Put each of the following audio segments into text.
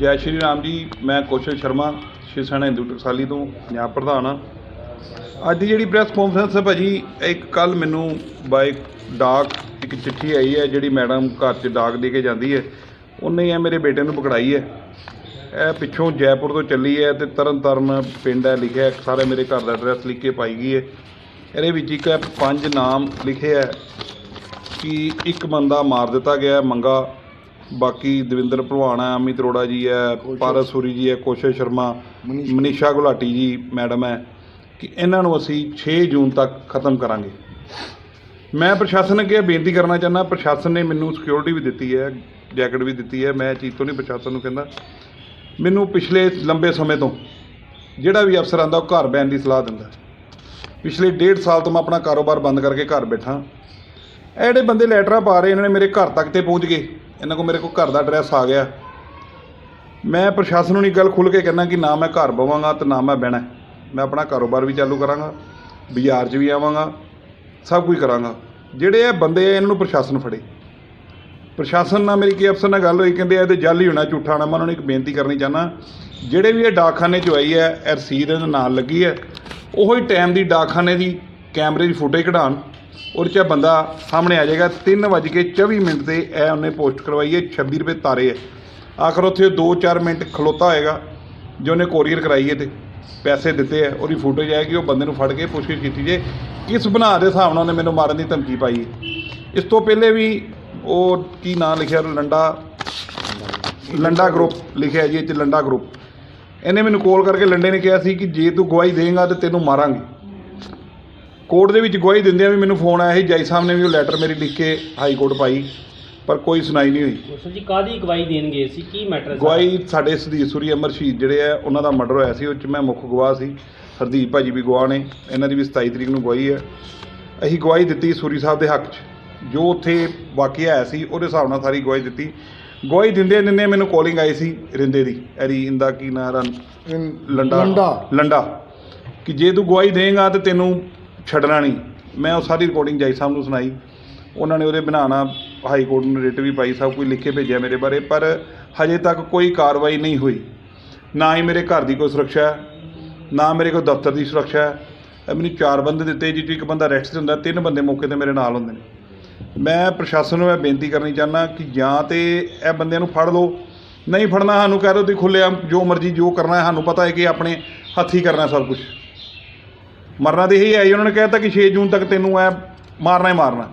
ਜੈ ਸ਼੍ਰੀ ਰਾਮ ਜੀ ਮੈਂ ਕੌਸ਼ਲ ਸ਼ਰਮਾ ਸ਼ਿਵ ਸੈਨਾ ਹਿੰਦੂ ਟਕਸਾਲੀ ਤੋਂ ਪੰਜਾਬ ਪ੍ਰਧਾਨ ਹਾਂ। ਅੱਜ ਦੀ ਜਿਹੜੀ ਪ੍ਰੈਸ ਕਾਨਫਰੰਸ ਹੈ ਭਾਜੀ ਇੱਕ ਕੱਲ ਮੈਨੂੰ ਬਾਈ ਡਾਕ ਇੱਕ ਚਿੱਠੀ ਆਈ ਹੈ ਜਿਹੜੀ ਮੈਡਮ ਘਰ 'ਚ ਡਾਕ ਦੇ ਕੇ ਜਾਂਦੀ ਹੈ। ਉਹਨੇ ਇਹ ਮੇਰੇ ਬੇਟੇ ਨੂੰ ਪਕੜਾਈ ਹੈ। ਇਹ ਪਿੱਛੋਂ ਜੈਪੁਰ ਤੋਂ ਚੱਲੀ ਹੈ ਤੇ ਤਰਨਤਾਰਨ ਪਿੰਡ ਹੈ ਲਿਖਿਆ ਹੈ, ਸਾਰੇ ਮੇਰੇ ਘਰ ਦਾ ਐਡਰੈਸ ਲਿਖ ਕੇ ਪਾਈ ਗਈ ਹੈ। ਇਹਦੇ ਵਿੱਚ ਇੱਕ ਪੰਜ ਨਾਮ ਲਿਖੇ ਹੈ ਕਿ ਇੱਕ ਬੰਦਾ ਮਾਰ ਦਿੱਤਾ ਗਿਆ ਮੰਗਾ ਬਾਕੀ ਦਵਿੰਦਰ ਭਲਵਾਨ ਹੈ ਅਮਿਤ ਅਰੋੜਾ ਜੀ ਹੈ ਪਾਰਸ ਸੂਰੀ ਜੀ ਹੈ ਕੋਸ਼ਲ ਸ਼ਰਮਾ ਮਨੀਸ਼ਾ। ਗੁਲਾਟੀ ਜੀ ਮੈਡਮ ਹੈ ਕਿ ਇਹਨਾਂ ਨੂੰ ਅਸੀਂ 6 ਜੂਨ ਤੱਕ ਖਤਮ ਕਰਾਂਗੇ। ਮੈਂ ਪ੍ਰਸ਼ਾਸਨ ਅੱਗੇ ਬੇਨਤੀ ਕਰਨਾ ਚਾਹੁੰਦਾ ਪ੍ਰਸ਼ਾਸਨ ਨੇ ਮੈਨੂੰ ਸਿਕਿਉਰਿਟੀ ਵੀ ਦਿੱਤੀ ਹੈ ਜੈਕਟ ਵੀ ਦਿੱਤੀ ਹੈ ਮੈਂ ਚੀਜ਼ ਤੋਂ ਨਹੀਂ ਪ੍ਰਸ਼ਾਸਨ ਨੂੰ ਕਹਿੰਦਾ। ਮੈਨੂੰ ਪਿਛਲੇ ਲੰਬੇ ਸਮੇਂ ਤੋਂ ਜਿਹੜਾ ਵੀ ਅਫਸਰ ਆਂਦਾ ਉਹ ਘਰ ਬੈਣ ਦੀ ਸਲਾਹ ਦਿੰਦਾ। ਪਿਛਲੇ ਡੇਢ ਸਾਲ ਤੋਂ ਮੈਂ ਆਪਣਾ ਕਾਰੋਬਾਰ ਬੰਦ ਕਰਕੇ ਘਰ ਬੈਠਾ। ਜਿਹੜੇ ਬੰਦੇ ਲੈਟਰਾਂ ਪਾ ਰਹੇ ਇਹਨਾਂ ਨੇ ਮੇਰੇ ਘਰ ਤੱਕ ਤੇ ਪਹੁੰਚ ਗਏ। ਇਹਨਾਂ ਕੋਲ ਮੇਰੇ ਕੋਲ ਘਰ ਦਾ ਐਡਰੈਸ ਆ ਗਿਆ। ਮੈਂ ਪ੍ਰਸ਼ਾਸਨ ਨੂੰ ਇਹ ਗੱਲ ਖੁੱਲ੍ਹ ਕੇ ਕਹਿਣਾ ਕਿ ਨਾ ਮੈਂ ਘਰ ਬਵਾਂਗਾ ਤੇ ਨਾ ਮੈਂ ਬਹਿਣਾ ਮੈਂ ਆਪਣਾ ਕਾਰੋਬਾਰ ਵੀ ਚਾਲੂ ਕਰਾਂਗਾ, ਬਾਜ਼ਾਰ 'ਚ ਵੀ ਆਵਾਂਗਾ, ਸਭ ਕੁਝ ਕਰਾਂਗਾ। ਜਿਹੜੇ ਇਹ ਬੰਦੇ ਆ, ਇਹਨਾਂ ਨੂੰ ਪ੍ਰਸ਼ਾਸਨ ਫੜੇ। ਪ੍ਰਸ਼ਾਸਨ ਨਾਲ ਮੇਰੀ ਕੀ ਅਫਸਰ ਨਾਲ ਗੱਲ ਹੋਈ, ਕਹਿੰਦੇ ਇਹਦੇ ਜਾਲੀ ਹੋਣਾ, ਝੂਠਾ ਹੋਣਾ, ਮੈਂ ਉਹਨਾਂ ਨੂੰ ਇੱਕ ਬੇਨਤੀ ਕਰਨੀ ਚਾਹਨਾ ਜਿਹੜੇ ਵੀ ਇਹ ਡਾਕਖਾਨੇ 'ਚ ਆਈ ਹੈ ਇਹ ਰਸੀਦ ਦੇ ਨਾਲ ਲੱਗੀ ਹੈ, ਉਹੋ ਹੀ ਟਾਈਮ ਦੀ ਡਾਕਖਾਨੇ ਦੀ ਕੈਮਰੇ ਦੀ ਫੁਟੇਜ ਕਢਾਣ ਉਹਦੇ 'ਚ ਇਹ ਬੰਦਾ ਸਾਹਮਣੇ ਆ ਜਾਏਗਾ। 3:24 ਮਿੰਟ ਤੇ ਇਹ ਉਹਨੇ ਪੋਸਟ ਕਰਵਾਈ ਹੈ 26 ਰੁਪਏ ਤਾਰੇ ਹੈ। ਆਖਰ ਉੱਥੇ 2-4 ਮਿੰਟ ਖਲੋਤਾ ਹੋਏਗਾ, ਜੋ ਉਹਨੇ ਕੋਰੀਅਰ ਕਰਾਈ ਹੈ ਤੇ ਪੈਸੇ ਦਿੱਤੇ ਹੈ, ਉਹਦੀ ਫੁਟੇਜ ਆਏਗੀ, ਉਹ ਬੰਦੇ ਨੂੰ ਫੜ ਕੇ ਪੁੱਛਗਿੱਛ ਕੀਤੀ ਜੇ। ਕਿਸ ਬਣਾ ਦੇ ਹਿਸਾਬ ਨਾਲ ਉਹਨੇ ਮੈਨੂੰ ਮਾਰਨ ਦੀ ਧਮਕੀ ਪਾਈ ਹੈ। ਇਸ ਤੋਂ ਪਹਿਲੇ ਵੀ ਉਹ ਕੀ ਨਾਂ ਲਿਖਿਆ, ਲੰਡਾ ਲੰਡਾ ਗਰੁੱਪ ਲਿਖਿਆ ਜੀ, ਇਹ 'ਚ ਲੰਡਾ ਗਰੁੱਪ ਇਹਨੇ ਮੈਨੂੰ ਕਾਲ ਕਰਕੇ ਲੰਡੇ ਨੇ ਕਿਹਾ ਸੀ ਕਿ ਜੇ ਤੂੰ ਗਵਾਹੀ ਦੇਂਗਾ ਤੇ ਤੈਨੂੰ ਮਾਰਾਂਗੇ। ਕੋਰਟ ਦੇ ਵਿੱਚ ਗਵਾਹੀ ਦਿੰਦਿਆਂ ਵੀ ਮੈਨੂੰ ਫੋਨ ਆਇਆ ਸੀ ਜੱਜ ਸਾਹਿਬ ਨੇ ਵੀ ਉਹ ਲੈਟਰ ਮੇਰੀ ਲਿਖ ਕੇ ਹਾਈ ਕੋਰਟ ਪਾਈ ਪਰ ਕੋਈ ਸੁਣਾਈ ਨਹੀਂ ਹੋਈ। ਕੌਸ਼ਲ ਜੀ ਕਾਦੀ ਗਵਾਹੀ ਦੇਣ ਗਏ ਸੀ? ਕੀ ਮੈਟਰ ਗਵਾਹੀ ਸਾਡੇ ਸਦੀਪ ਸੂਰੀ ਅਮਰ ਸ਼ਹੀਦ ਜਿਹੜੇ ਆ ਉਹਨਾਂ ਦਾ ਮਰਡਰ ਹੋਇਆ ਸੀ ਉਹ 'ਚ ਮੈਂ ਮੁੱਖ ਗਵਾਹ ਸੀ ਹਰਦੀਪ ਭਾਜੀ ਵੀ ਗਵਾਹ ਨੇ ਇਹਨਾਂ ਦੀ ਵੀ 27 ਤਰੀਕ ਨੂੰ ਗਵਾਹੀ ਹੈ। ਅਸੀਂ ਗਵਾਹੀ ਦਿੱਤੀ ਸੂਰੀ ਸਾਹਿਬ ਦੇ ਹੱਕ 'ਚ ਜੋ ਉੱਥੇ ਵਾਕਿਆ ਆਇਆ ਸੀ ਉਹਦੇ ਹਿਸਾਬ ਨਾਲ ਸਾਰੀ ਗਵਾਹੀ ਦਿੱਤੀ। ਗਵਾਹੀ ਦਿੰਦੇ ਦਿੰਦੇ ਮੈਨੂੰ ਕਾਲਿੰਗ ਆਈ ਸੀ ਰਿੰਦੇ ਦੀ ਐਰੀ ਇੰਦਾ ਕੀ ਨਾਂ ਰਨ ਲੰਡਾ ਲੰਡਾ। ਲੰਡਾ ਕਿ ਜੇ ਤੂੰ ਗਵਾਹੀ ਦੇਂਗਾ ਤੇ ਤੈਨੂੰ ਛੱਡਣਾ ਨਹੀਂ। ਮੈਂ ਉਹ ਸਾਰੀ ਰਿਕਾਰਡਿੰਗ ਜੱਜ ਸਾਹਿਬ ਨੂੰ ਸੁਣਾਈ। ਉਹਨਾਂ ਨੇ ਉਹਦੇ ਬਣਾਉਣਾ ਹਾਈ ਕੋਰਟ ਨੂੰ ਰਿਟ ਵੀ ਪਾਈ, ਸਭ ਕੁਝ ਲਿਖ ਕੇ ਭੇਜਿਆ ਮੇਰੇ ਬਾਰੇ, ਪਰ ਹਜੇ ਤੱਕ ਕੋਈ ਕਾਰਵਾਈ ਨਹੀਂ ਹੋਈ। ਨਾ ਹੀ ਮੇਰੇ ਘਰ ਦੀ ਕੋਈ ਸੁਰੱਖਿਆ, ਨਾ ਮੇਰੇ ਕੋਲ ਦਫ਼ਤਰ ਦੀ ਸੁਰੱਖਿਆ। ਹੈ। ਮੈਨੂੰ ਚਾਰ ਬੰਦੇ ਦਿੱਤੇ ਜਿਹ 'ਚੋਂ ਇੱਕ ਬੰਦਾ ਅਰੈਸਟ ਹੁੰਦਾ, ਤਿੰਨ ਬੰਦੇ ਮੌਕੇ ਤੇ ਮੇਰੇ ਨਾਲ ਹੁੰਦੇ ਨੇ। ਮੈਂ ਪ੍ਰਸ਼ਾਸਨ ਨੂੰ ਇਹ ਬੇਨਤੀ ਕਰਨੀ ਚਾਹੁੰਦਾ ਕਿ ਜਾਂ ਤੇ ਇਹ ਬੰਦਿਆਂ ਨੂੰ ਫੜ ਲਓ। ਨਹੀਂ ਫੜਨਾ ਸਾਨੂੰ ਕਹਿ ਦਿਓ ਤੁਸੀਂ ਖੁੱਲ੍ਹੇਆਮ ਜੋ ਮਰਜ਼ੀ ਜੋ ਕਰਨਾ ਹੈ, ਸਾਨੂੰ ਪਤਾ ਹੈ ਕਿ ਆਪਣੇ ਹੱਥੀਂ ਕਰਨਾ ਸਭ ਕੁਝ ਮਰਨਾ ਤੇ ਇਹੀ ਹੈ ਜੀ, ਉਹਨਾਂ ਨੇ ਕਹਿਤਾ ਕਿ 6 ਜੂਨ ਤੱਕ ਤੈਨੂੰ ਐ ਮਾਰਨਾ ਹੀ ਮਾਰਨਾ।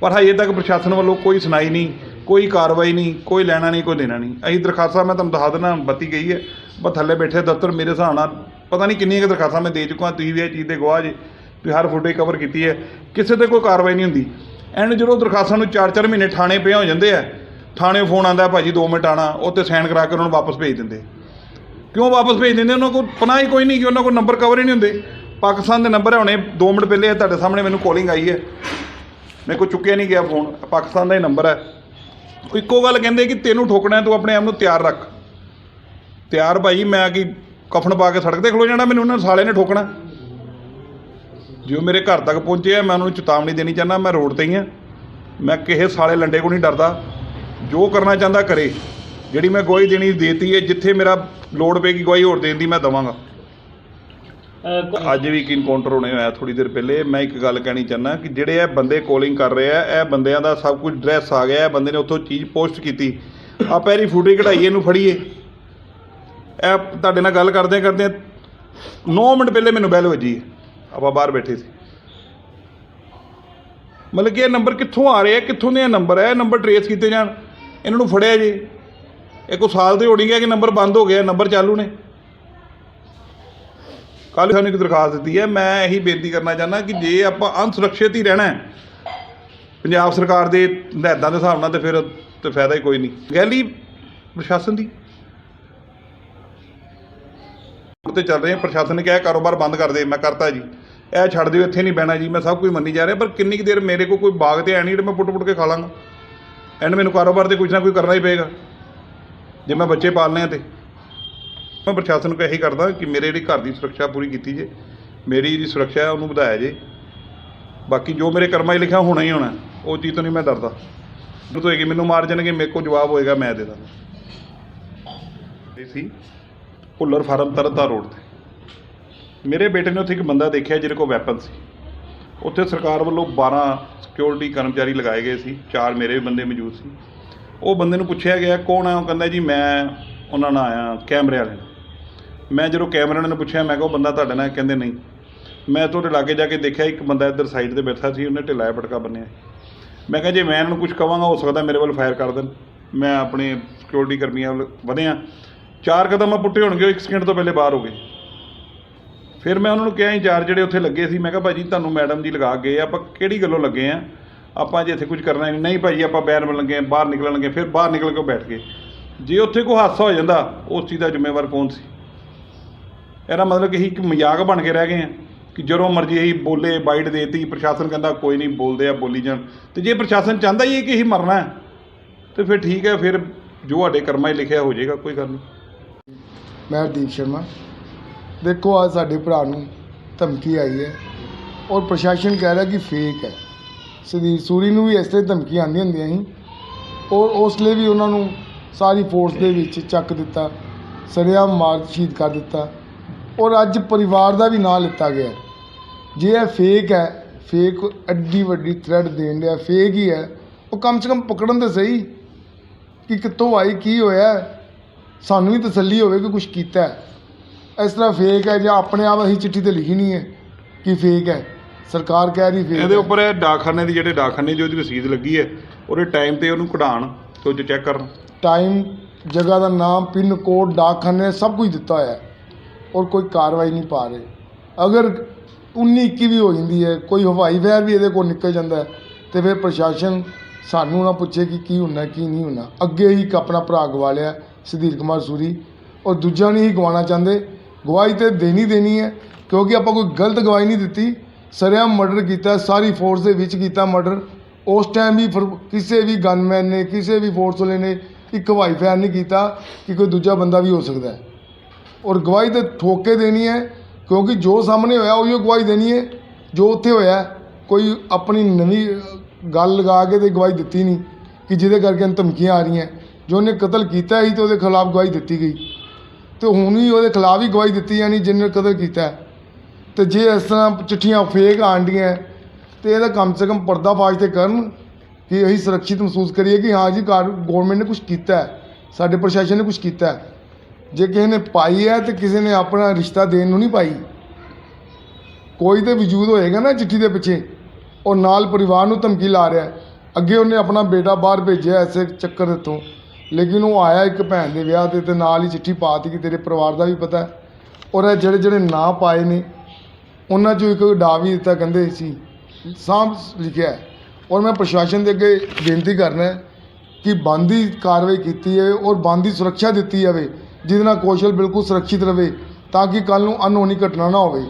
ਪਰ ਹਜੇ ਤੱਕ ਪ੍ਰਸ਼ਾਸਨ ਵੱਲੋਂ ਕੋਈ ਸੁਣਾਈ ਨਹੀਂ ਕੋਈ ਕਾਰਵਾਈ ਨਹੀਂ ਕੋਈ ਲੈਣਾ ਨਹੀਂ ਕੋਈ ਦੇਣਾ ਨਹੀਂ। ਅਸੀਂ ਦਰਖਾਸਤਾਂ ਮੈਂ ਤੁਹਾਨੂੰ ਦਿਖਾ ਦਿੰਦਾ ਬੱਤੀ ਗਈ ਹੈ ਬਸ ਥੱਲੇ ਬੈਠੇ ਦਫ਼ਤਰ ਮੇਰੇ ਹਿਸਾਬ ਨਾਲ ਪਤਾ ਨਹੀਂ ਕਿੰਨੀਆਂ ਕੁ ਦਰਖਾਸਤਾਂ ਮੈਂ ਦੇ ਚੁੱਕਾ ਤੁਸੀਂ ਵੀ ਇਹ ਚੀਜ਼ ਦੇ ਗਵਾਹ ਜੇ ਤੁਸੀਂ ਹਰ ਫੁਟੇਜ ਕਵਰ ਕੀਤੀ ਹੈ। ਕਿਸੇ ਤੇ ਕੋਈ ਕਾਰਵਾਈ ਨਹੀਂ ਹੁੰਦੀ। ਐਂਡ ਜਦੋਂ ਦਰਖਾਸਤਾਂ ਨੂੰ 4-4 ਮਹੀਨੇ ਥਾਣੇ ਪਿਆ ਹੋ ਜਾਂਦੇ ਆ ਥਾਣੇ ਫੋਨ ਆਂਦਾ ਭਾਜੀ 2 ਮਿੰਟ ਆਣਾ ਉੱਤੇ ਸਾਈਨ ਕਰਾ ਕੇ ਉਹਨਾਂ ਨੂੰ ਵਾਪਸ ਭੇਜ ਦਿੰਦੇ। ਕਿਉਂ ਵਾਪਸ ਭੇਜ ਦਿੰਦੇ? ਉਹਨਾਂ ਕੋਲ ਪਨਾਹ ਹੀ ਕੋਈ ਨਹੀਂ ਕਿ ਉਹਨਾਂ ਕੋਲ ਨੰਬਰ ਕਵਰ ਹੀ ਨਹੀਂ ਹੁੰਦੇ। ਪਾਕਿਸਤਾਨ ਦੇ ਨੰਬਰ ਹੈ ਹੁਣੇ 2 ਮਿੰਟ ਪਹਿਲੇ ਤੁਹਾਡੇ ਸਾਹਮਣੇ ਮੈਨੂੰ ਕਾਲਿੰਗ ਆਈ ਹੈ। ਮੇਰੇ ਕੋਲ ਚੁੱਕਿਆ ਨਹੀਂ ਗਿਆ ਫੋਨ ਪਾਕਿਸਤਾਨ ਦਾ ਹੀ ਨੰਬਰ ਹੈ। ਇੱਕੋ ਗੱਲ ਕਹਿੰਦੇ ਕਿ ਤੈਨੂੰ ਠੋਕਣਾ ਤੂੰ ਆਪਣੇ ਆਪ ਨੂੰ ਤਿਆਰ ਰੱਖ। ਤਿਆਰ ਭਾਈ, ਮੈਂ ਕੀ ਕਫਨ ਪਾ ਕੇ ਸੜਕ ਤੇ ਖਲੋ ਜਾਣਾ, ਮੈਨੂੰ ਉਹਨਾਂ ਸਾਲੇ ਨੇ ਠੋਕਣਾ। ਜੋ ਮੇਰੇ ਘਰ ਤੱਕ ਪਹੁੰਚੇ ਆ, ਮੈਂ ਉਹਨਾਂ ਨੂੰ ਚੇਤਾਵਨੀ ਦੇਣੀ ਚਾਹੁੰਦਾ, ਮੈਂ ਰੋਡ ਤੇ ਹੀ ਆ। ਮੈਂ ਕਿਸੇ ਸਾਲੇ ਲੰਡੇ ਕੋ ਨਹੀਂ ਡਰਦਾ। ਜੋ ਕਰਨਾ ਚਾਹੁੰਦਾ ਕਰੇ। ਜਿਹੜੀ ਮੈਂ ਗਵਾਹੀ ਦੇਣੀ, ਦੇਤੀ ਹੈ, ਜਿੱਥੇ ਮੇਰਾ ਲੋੜ ਪਏਗੀ, ਗਵਾਹੀ ਹੋਰ ਦੇਣ ਦੀ ਮੈਂ ਦਵਾਂਗਾ। ਅੱਜ ਵੀ ਇੱਕ ਇਨਕਾਊਂਟਰ ਹੋਣੇ ਹੋਇਆ ਥੋੜੀ ਦੇਰ ਪਹਿਲੇ। ਮੈਂ ਇੱਕ ਗੱਲ ਕਹਿਣੀ ਚਾਹੁੰਦਾ ਕਿ ਜਿਹੜੇ ਇਹ ਬੰਦੇ ਕਾਲਿੰਗ ਕਰ ਰਹੇ ਆ, ਇਹ ਬੰਦਿਆਂ ਦਾ ਸਭ ਕੁਝ ਡਰੈਸ ਆ ਗਿਆ, ਇਹ ਬੰਦੇ ਨੇ ਉੱਥੋਂ ਚੀਜ਼ ਪੋਸਟ ਕੀਤੀ। ਆਪਾਂ ਇਹਦੀ ਫੋਟੋ ਕਢਾਈਏ, ਇਹਨੂੰ ਫੜੀਏ। ਇਹ ਤੁਹਾਡੇ ਨਾਲ ਗੱਲ ਕਰਦੇ ਕਰਦੇ 9 ਮਿੰਟ ਪਹਿਲੇ ਮੈਨੂੰ ਬੈਲ ਵੱਜੀ। ਆਪਾਂ ਬਾਹਰ ਬੈਠੇ ਸੀ। ਮਤਲਬ ਕਿ ਇਹ ਨੰਬਰ ਕਿੱਥੋਂ ਆ ਰਹੇ ਆ, ਕਿੱਥੋਂ ਦੇ ਇਹ ਨੰਬਰ ਹੈ ਇਹ ਨੰਬਰ ਟਰੇਸ ਕੀਤੇ ਜਾਣ। ਇਹਨਾਂ ਨੂੰ ਫੜਿਆ ਜੀ। ਇਹ ਕੋਈ ਸਾਲ ਤੇ ਹੋਣੀ ਗਿਆ ਕਿ ਨੰਬਰ ਬੰਦ ਹੋ ਗਿਆ ਨੰਬਰ ਚਾਲੂ ਨੇ। ਕੱਲ੍ਹ ਸਾਨੂੰ ਇੱਕ ਦਰਖਾਸਤ ਦਿੱਤੀ ਹੈ, ਮੈਂ ਇਹੀ ਬੇਨਤੀ ਕਰਨਾ ਚਾਹੁੰਦਾ ਕਿ ਜੇ ਆਪਾਂ ਅਨਸੁਰੱਖਿਅਤ ਹੀ ਰਹਿਣਾ ਹੈ, ਪੰਜਾਬ ਸਰਕਾਰ ਦੇ ਹਦਾਇਤਾਂ ਦੇ ਹਿਸਾਬ ਨਾਲ ਤੇ ਫਿਰ ਤੇ ਫਾਇਦਾ ਹੀ ਕੋਈ ਨਹੀਂ। ਗੈਲੀ ਪ੍ਰਸ਼ਾਸਨ ਦੀ। ਤੇ ਚੱਲ ਰਹੇ ਪ੍ਰਸ਼ਾਸਨ ਨੇ ਕਿਹਾ ਕਾਰੋਬਾਰ ਬੰਦ ਕਰ ਦੇ, ਮੈਂ ਕਰਤਾ ਜੀ। ਇਹ ਛੱਡ ਦਿਓ, ਇੱਥੇ ਨਹੀਂ ਬਹਿਣਾ ਜੀ, ਮੈਂ ਸਭ ਕੁਝ ਮੰਨੀ ਜਾ ਰਿਹਾ, ਪਰ ਕਿੰਨੀ ਕੁ ਦੇਰ ਮੇਰੇ ਕੋਲ ਕੋਈ ਬਾਗ ਤੇ ਹੈ ਨਹੀਂ ਜਿਹੜਾ ਮੈਂ ਪੁੱਟ ਪੁੱਟ ਕੇ ਖਾ ਲਾਂਗਾ। ਐਂਡ ਮੈਨੂੰ ਕਾਰੋਬਾਰ ਤੇ ਕੁਝ ਨਾ ਕੁਝ ਕਰਨਾ ਹੀ ਪਏਗਾ। ਜੇ ਮੈਂ ਬੱਚੇ ਪਾਲਨੇ ਆ ਤੇ। ਮੈਂ ਪ੍ਰਸ਼ਾਸਨ ਨੂੰ ਇਹੀ ਕਰਦਾ ਕਿ ਮੇਰੇ ਜਿਹੜੀ ਘਰ ਦੀ ਸੁਰੱਖਿਆ ਪੂਰੀ ਕੀਤੀ ਜੇ, ਮੇਰੀ ਜਿਹੜੀ ਸੁਰੱਖਿਆ ਹੈ ਉਹਨੂੰ ਵਧਾਇਆ ਜੇ। ਬਾਕੀ ਜੋ ਮੇਰੇ ਕਰਮਾਂ 'ਚ ਲਿਖਿਆ ਹੋਣਾ ਹੀ ਹੋਣਾ, ਉਹ ਚੀਜ਼ ਤੋਂ ਨਹੀਂ ਮੈਂ ਡਰਦਾ। ਜਦੋਂ ਹੋਏਗੀ ਮੈਨੂੰ ਮਾਰ ਜਾਣਗੇ, ਮੇਰੇ ਕੋਲ ਜਵਾਬ ਹੋਏਗਾ, ਮੈਂ ਦੇ ਦਾਂਗਾ। ਇਹ ਸੀ ਭੁੱਲਰ ਫਾਰਮ ਤਰਨਤਾਰਨ ਰੋਡ ਤੇ। ਮੇਰੇ ਬੇਟੇ ਨੇ ਉੱਥੇ ਇੱਕ ਬੰਦਾ ਦੇਖਿਆ ਜਿਹਦੇ ਕੋਲ ਵੈਪਨ ਸੀ। ਉੱਥੇ ਸਰਕਾਰ ਵੱਲੋਂ 12 ਸਿਕਿਉਰਿਟੀ ਕਰਮਚਾਰੀ ਲਗਾਏ ਗਏ ਸੀ, ਚਾਰ ਮੇਰੇ ਵੀ ਬੰਦੇ ਮੌਜੂਦ ਸੀ। ਉਹ ਬੰਦੇ ਨੂੰ ਪੁੱਛਿਆ ਗਿਆ, ਕੌਣ ਆ? ਉਹ ਕਹਿੰਦਾ ਜੀ, ਮੈਂ ਉਹਨਾਂ ਨਾਲ ਆਇਆ, ਕੈਮਰੇ ਵਾਲੇ ਨਾਲ। ਮੈਂ ਜਦੋਂ ਕੈਮਰੇ ਨੂੰ ਪੁੱਛਿਆ, ਮੈਂ ਕਿਹਾ ਉਹ ਬੰਦਾ ਤੁਹਾਡੇ ਨਾਲ ਕਹਿੰਦੇ ਨਹੀਂ। ਮੈਂ ਤੁਹਾਡੇ ਲਾਗੇ ਜਾ ਕੇ ਦੇਖਿਆ, ਇੱਕ ਬੰਦਾ ਇੱਧਰ ਸਾਈਡ ਤੇ ਬੈਠਾ ਸੀ, ਉਹਨੇ ਢਿੱਲਾ ਪਟਕਾ ਬੰਨਿਆ। ਮੈਂ ਕਿਹਾ, ਜੇ ਮੈਂ ਇਹਨਾਂ ਨੂੰ ਕੁਝ ਕਵਾਂਗਾ, ਹੋ ਸਕਦਾ ਮੇਰੇ ਵੱਲ ਫਾਇਰ ਕਰ ਦੇਣ। ਮੈਂ ਆਪਣੇ ਸਿਕਿਉਰਿਟੀ ਕਰਮੀਆਂ ਵੱਲ ਵਧਿਆ। ਚਾਰ ਕਦਮ ਆ ਪੁੱਟੇ ਹੋਣਗੇ, ਉਹ ਇੱਕ ਸਕਿੰਟ ਤੋਂ ਪਹਿਲੇ ਬਾਹਰ ਹੋ ਗਏ। ਫਿਰ ਮੈਂ ਉਹਨਾਂ ਨੂੰ ਕਿਹਾ ਇੰਚਾਰਜ ਜਿਹੜੇ ਉੱਥੇ ਲੱਗੇ ਸੀ, ਮੈਂ ਕਿਹਾ, ਭਾਜੀ, ਤੁਹਾਨੂੰ ਮੈਡਮ ਜੀ ਲਗਾ ਗਏ ਆਪਾਂ ਕਿਹੜੀ ਗੱਲੋਂ ਲੱਗੇ ਆ? ਆਪਾਂ ਜੇ ਇੱਥੇ ਕੁਝ ਕਰਨਾ ਨਹੀਂ ਨਹੀਂ ਭਾਜੀ, ਆਪਾਂ ਬੈਨ ਬਣ ਲੱਗੇ ਬਾਹਰ ਨਿਕਲਣ ਲੱਗੇ ਫਿਰ ਬਾਹਰ ਨਿਕਲ ਕੇ ਉਹ ਬੈਠ ਗਏ। ਜੇ ਉੱਥੇ ਕੋਈ ਹਾਦਸਾ ਹੋ ਜਾਂਦਾ, ਉਸ ਚੀਜ਼ ਦਾ ਜ਼ਿੰਮੇਵਾਰ ਕੌਣ ਸੀ? ਇਹਦਾ ਮਤਲਬ ਕਿ ਅਸੀਂ ਇੱਕ ਮਜ਼ਾਕ ਬਣ ਕੇ ਰਹਿ ਗਏ ਆ ਕਿ ਜਦੋਂ ਮਰਜ਼ੀ ਅਸੀਂ ਬੋਲੇ, ਬਾਈਟ ਦੇਤੀ, ਪ੍ਰਸ਼ਾਸਨ ਕਹਿੰਦਾ ਕੋਈ ਨਹੀਂ ਬੋਲਦੇ ਆ, ਬੋਲੀ ਜਾਣ। ਤੇ ਜੇ ਪ੍ਰਸ਼ਾਸਨ ਚਾਹੁੰਦਾ ਹੀ ਹੈ ਕਿ ਅਸੀਂ ਮਰਨਾ ਹੈ, ਤੇ ਫਿਰ ਠੀਕ ਹੈ, ਫਿਰ ਜੋ ਸਾਡੇ ਕਰਮਾਂ 'ਚ ਲਿਖਿਆ ਹੋ ਜਾਏਗਾ, ਕੋਈ ਗੱਲ ਨਹੀਂ। ਮੈਂ ਹਰਦੀਪ ਸ਼ਰਮਾ। ਦੇਖੋ, ਅੱਜ ਸਾਡੇ ਭਰਾ ਨੂੰ ਧਮਕੀ ਆਈ ਹੈ ਔਰ ਪ੍ਰਸ਼ਾਸਨ ਕਹਿ ਰਿਹਾ ਕਿ ਫੇਕ ਹੈ। ਸੁਧੀਰ ਸੂਰੀ ਨੂੰ ਵੀ ਇਸ ਤਰ੍ਹਾਂ ਧਮਕੀ ਆਉਂਦੀਆਂ ਹੁੰਦੀਆਂ ਸੀ। ਔਰ ਉਸ ਲਈ ਵੀ ਉਹਨਾਂ ਨੂੰ ਸਾਰੀ ਫੋਰਸ ਦੇ ਵਿੱਚ ਚੱਕ ਦਿੱਤਾ ਸਰਿਆਮ ਮਾਰ ਸ਼ਹੀਦ ਕਰ ਦਿੱਤਾ। ਔਰ ਅੱਜ ਪਰਿਵਾਰ ਦਾ ਵੀ ਨਾਂ ਲਿੱਤਾ ਗਿਆ। ਜੇ ਇਹ ਫੇਕ ਹੈ ਫੇਕ ਐਡੀ ਵੱਡੀ ਥ੍ਰੈਡ ਦੇਣ ਡਿਆ ਫੇਕ ਹੀ ਹੈ ਉਹ ਕਮ ਸੇ ਕਮ ਪਕੜਨ ਤੇ ਸਹੀ ਕਿ ਕਿੱਥੋਂ ਆਈ ਕੀ ਹੋਇਆ। ਸਾਨੂੰ ਵੀ ਤਸੱਲੀ ਹੋਵੇ ਕਿ ਕੁਝ ਕੀਤਾ ਹੈ। ਇਸ ਤਰ੍ਹਾਂ ਫੇਕ ਹੈ ਜਾਂ ਆਪਣੇ ਆਪ ਅਸੀਂ ਚਿੱਠੀ ਤੇ ਲਿਖੀ ਨਹੀਂ ਹੈ ਕਿ ਫੇਕ ਹੈ। ਸਰਕਾਰ ਕਹਿ ਰਹੀ ਫੇਕ ਇਹਦੇ ਉੱਪਰ ਇਹ ਡਾਕਖਾਨੇ ਦੀ ਜਿਹੜੇ ਡਾਕਖਾਨੇ 'ਚ ਉਹਦੀ ਰਸੀਦ ਲੱਗੀ ਹੈ ਉਹਦੇ ਟਾਈਮ ਤੇ ਉਹਨੂੰ ਕਢਾਣ ਤੇ ਉਹ ਚੈੱਕ ਕਰਨ। ਟਾਈਮ ਜਗ੍ਹਾ ਦਾ ਨਾਮ ਪਿੰਨ ਕੋਡ ਡਾਕਖਾਨੇ ਸਭ ਕੁਝ ਦਿੱਤਾ ਹੋਇਆ ਹੈ। ਔਰ ਕੋਈ ਕਾਰਵਾਈ ਨਹੀਂ ਪਾ ਰਹੇ। ਅਗਰ 19 21 ਵੀ ਹੋ ਜਾਂਦੀ ਹੈ, ਕੋਈ ਹਵਾਈ ਵਹਿਰ ਵੀ ਇਹਦੇ ਕੋਲ ਨਿਕਲ ਜਾਂਦਾ ਹੈ, ਤੇ ਫਿਰ ਪ੍ਰਸ਼ਾਸਨ ਸਾਨੂੰ ਨਾ ਪੁੱਛੇ ਕਿ ਕੀ ਹੁੰਦਾ, ਕੀ ਨਹੀਂ ਹੁੰਦਾ। ਅੱਗੇ ਹੀ ਇੱਕ ਆਪਣਾ ਭਰਾ ਗਵਾ ਲਿਆ ਸੁਧੀਰ ਕੁਮਾਰ ਸੂਰੀ। ਔਰ ਦੂਜਾ ਨਹੀਂ ਹੀ ਗਵਾਉਣਾ ਚਾਹੁੰਦੇ, ਗਵਾਹੀ ਤੇ ਦੇਣੀ ਦੇਣੀ ਹੈ, ਕਿਉਂਕਿ ਆਪਾਂ ਕੋਈ ਗਲਤ ਗਵਾਹੀ ਨਹੀਂ ਦਿੱਤੀ। ਸਰਿਆਮ ਮਰਡਰ ਕੀਤਾ, ਸਾਰੀ ਫੋਰਸ ਦੇ ਵਿੱਚ ਕੀਤਾ ਮਰਡਰ। ਉਸ ਟਾਈਮ ਵੀ ਫਿਰ ਕਿਸੇ ਵੀ ਗਨਮੈਨ ਨੇ, ਕਿਸੇ ਵੀ ਫੋਰਸ ਵਾਲੇ ਨੇ ਇੱਕ ਹਵਾਈ ਫੈਰ ਨਹੀਂ ਕੀਤਾ ਕਿ ਕੋਈ ਦੂਜਾ ਬੰਦਾ ਵੀ ਹੋ ਸਕਦਾ ਹੈ। ਔਰ ਗਵਾਹੀ ਤੇ ਠੋਕ ਕੇ ਦੇਣੀ ਹੈ, ਕਿਉਂਕਿ ਜੋ ਸਾਹਮਣੇ ਹੋਇਆ ਉਹੀ ਗਵਾਹੀ ਦੇਣੀ ਹੈ, ਜੋ ਉੱਥੇ ਹੋਇਆ, ਕੋਈ ਆਪਣੀ ਨਵੀਂ ਗੱਲ ਲਗਾ ਕੇ ਤੇ ਗਵਾਹੀ ਦਿੱਤੀ ਨਹੀਂ, ਕਿ ਜਿਹਦੇ ਕਰਕੇ ਇਹਨੂੰ ਧਮਕੀਆਂ ਆ ਰਹੀਆਂ, ਜੋ ਉਹਨੇ ਕਤਲ ਕੀਤਾ ਹੀ ਤੇ ਉਹਦੇ ਖਿਲਾਫ ਗਵਾਹੀ ਦਿੱਤੀ ਗਈ ਤੇ ਹੁਣ ਵੀ ਉਹਦੇ ਖਿਲਾਫ ਹੀ ਗਵਾਹੀ ਦਿੱਤੀ ਜਾਣੀ ਜਿਹਨੇ ਕਤਲ ਕੀਤਾ ਹੈ। ਤੇ ਜੇ ਇਸ ਤਰ੍ਹਾਂ ਚਿੱਠੀਆਂ ਫੇਕ ਆਂਡੀਆਂ ਤੇ ਇਹਦਾ ਕਮ ਸੇ ਕਮ ਪਰਦਾਫਾਸ਼ ਤੇ ਕਰਨ, ਕਿ ਅਸੀਂ ਸੁਰੱਖਿਅਤ ਮਹਿਸੂਸ ਕਰੀਏ ਕਿ ਹਾਂ ਜੀ ਗਵਰਨਮੈਂਟ ਨੇ ਕੁਝ ਕੀਤਾ ਹੈ, ਸਾਡੇ ਪ੍ਰਸ਼ਾਸਨ ਨੇ ਕੁਝ ਕੀਤਾ ਹੈ ਜੇ ਕਿਸੇ ਨੇ ਪਾਈ ਹੈ ਤੇ ਕਿਸੇ ਨੇ ਆਪਣਾ ਰਿਸ਼ਤਾ ਦੇਣ ਨੂੰ ਨਹੀਂ ਪਾਈ, ਕੋਈ ਤੇ ਵਜੂਦ ਹੋਏਗਾ ਨਾ ਚਿੱਠੀ ਦੇ ਪਿੱਛੇ। ਉਹ ਨਾਲ ਪਰਿਵਾਰ ਨੂੰ ਧਮਕੀ ਲਾ ਰਿਹਾ ਅੱਗੇ ਉਹਨੇ ਆਪਣਾ ਬੇਟਾ ਬਾਹਰ ਭੇਜਿਆ ਐਸੇ ਚੱਕਰ ਦੇ ਤੋਂ। ਲੇਕਿਨ ਉਹ ਆਇਆ ਇੱਕ ਭੈਣ ਦੇ ਵਿਆਹ ਤੇ ਤੇ ਨਾਲ ਹੀ ਚਿੱਠੀ ਪਾਤੀ ਕਿ ਤੇਰੇ ਪਰਿਵਾਰ ਦਾ ਵੀ ਪਤਾ ਔਰ ਇਹ ਜਿਹੜੇ ਜਿਹੜੇ ਨਾਂ ਪਾਏ ਨੇ, ਉਹਨਾਂ 'ਚੋਂ ਇੱਕ ਡਾ ਵੀ ਦਿੱਤਾ ਕਹਿੰਦੇ ਸੀ। ਸਾਂਭ ਲਿਖਿਆ ਔਰ ਮੈਂ ਪ੍ਰਸ਼ਾਸਨ ਦੇ ਅੱਗੇ ਬੇਨਤੀ ਕਰਨਾ ਹੈ ਕਿ ਬੰਦੀ ਕਾਰਵਾਈ ਕੀਤੀ ਹੈ ਔਰ ਬੰਦੀ ਸੁਰੱਖਿਆ ਦਿੱਤੀ ਜਾਵੇ। ਜਿਹਦੇ ਨਾਲ ਕੌਸ਼ਲ ਬਿਲਕੁਲ ਸੁਰੱਖਿਅਤ ਰਹੇ ਤਾਂ ਕਿ ਕੱਲ੍ਹ ਨੂੰ ਅਨਹੋਣੀ ਘਟਨਾ ਨਾ ਹੋਵੇ।